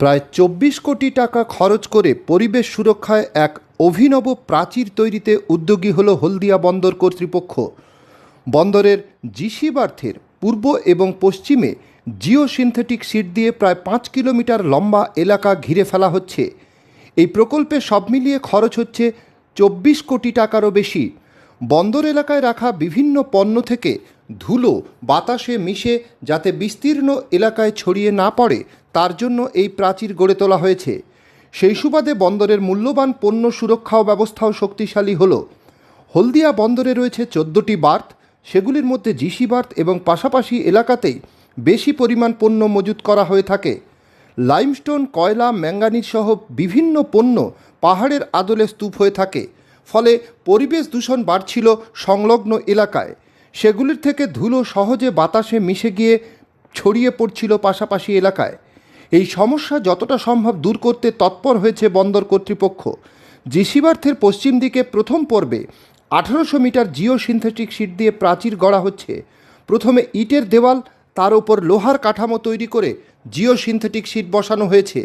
প্রায় চব্বিশ কোটি টাকা খরচ করে পরিবেশ সুরক্ষায় এক অভিনব প্রাচীর তৈরিতে উদ্যোগী হল হলদিয়া বন্দর কর্তৃপক্ষ। বন্দরের জিসি বার্থের পূর্ব এবং পশ্চিমে জিও সিনথেটিক সিট দিয়ে প্রায় পাঁচ কিলোমিটার লম্বা এলাকা ঘিরে ফেলা হচ্ছে। এই প্রকল্পে সব মিলিয়ে খরচ হচ্ছে চব্বিশ কোটি টাকারও বেশি। বন্দর এলাকায় রাখা বিভিন্ন পণ্য থেকে ধুলো বাতাসে মিশে যাতে বিস্তীর্ণ এলাকায় ছড়িয়ে না পড়ে, তার জন্য এই প্রাচীর গড়ে তোলা হয়েছে। সেই সুবাদে বন্দরের মূল্যবান পণ্য সুরক্ষা ও ব্যবস্থাও শক্তিশালী হলো। হলদিয়া বন্দরে রয়েছে চোদ্দোটি বার্থ, সেগুলির মধ্যে জিসি বার্থ এবং পাশাপাশি এলাকাতেই বেশি পরিমাণ পণ্য মজুত করা হয়ে থাকে। লাইমস্টোন, কয়লা, ম্যাঙ্গানিজ সহ বিভিন্ন পণ্য পাহাড়ের আদলে স্তূপ হয়ে থাকে, ফলে পরিবেশ দূষণ বাড়ছিল সংলগ্ন এলাকায়। সেগুলির থেকে ধুলো সহজে বাতাসে মিশে গিয়ে ছড়িয়ে পড়ছিল পাশাপাশি এলাকায়। এই সমস্যা যতটা সম্ভব দূর করতে তৎপর হয়েছে বন্দর কর্তৃপক্ষ। জিসিবার্থের পশ্চিম দিকে প্রথম পর্বে আঠারোশো মিটার জিও সিনথেটিক সিট দিয়ে প্রাচীর গড়া হচ্ছে। প্রথমে ইটের দেওয়াল, তার উপর লোহার কাঠামো তৈরি করে জিও সিনথেটিক সিট বসানো হয়েছে।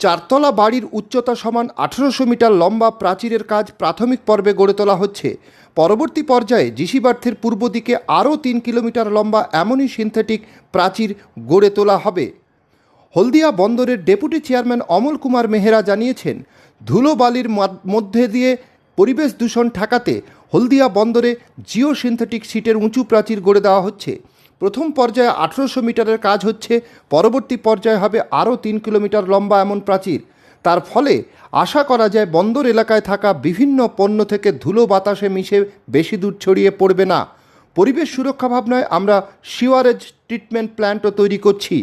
চারতলা বাড়ির উচ্চতা সমান আঠেরোশো মিটার লম্বা প্রাচীরের কাজ প্রাথমিক পর্বে গড়ে তোলা হচ্ছে। পরবর্তী পর্যায়ে জিসিবার্থের পূর্ব দিকে আরও তিন কিলোমিটার লম্বা এমনই সিনথেটিক প্রাচীর গড়ে তোলা হবে। হলদিয়া বন্দরের ডেপুটি চেয়ারম্যান অমল কুমার মেহরা জানিয়েছেন, ধুলোবালির মধ্যে দিয়ে পরিবেশ দূষণ ঠেকাতে হলদিয়া বন্দরে জিও সিনথেটিক সিটের উঁচু প্রাচীর গড়ে দেওয়া হচ্ছে। প্রথম পর্যায়ে আঠেরোশো মিটারের কাজ হচ্ছে, পরবর্তী পর্যায়ে হবে আরও তিন কিলোমিটার লম্বা এমন প্রাচীর। তার ফলে আশা করা যায় বন্দর এলাকায় থাকা বিভিন্ন পণ্য থেকে ধুলো বাতাসে মিশে বেশি দূর ছড়িয়ে পড়বে না। পরিবেশ সুরক্ষা ভাবনায় আমরা সিওয়ারেজ ট্রিটমেন্ট প্ল্যান্টও তৈরি করছি।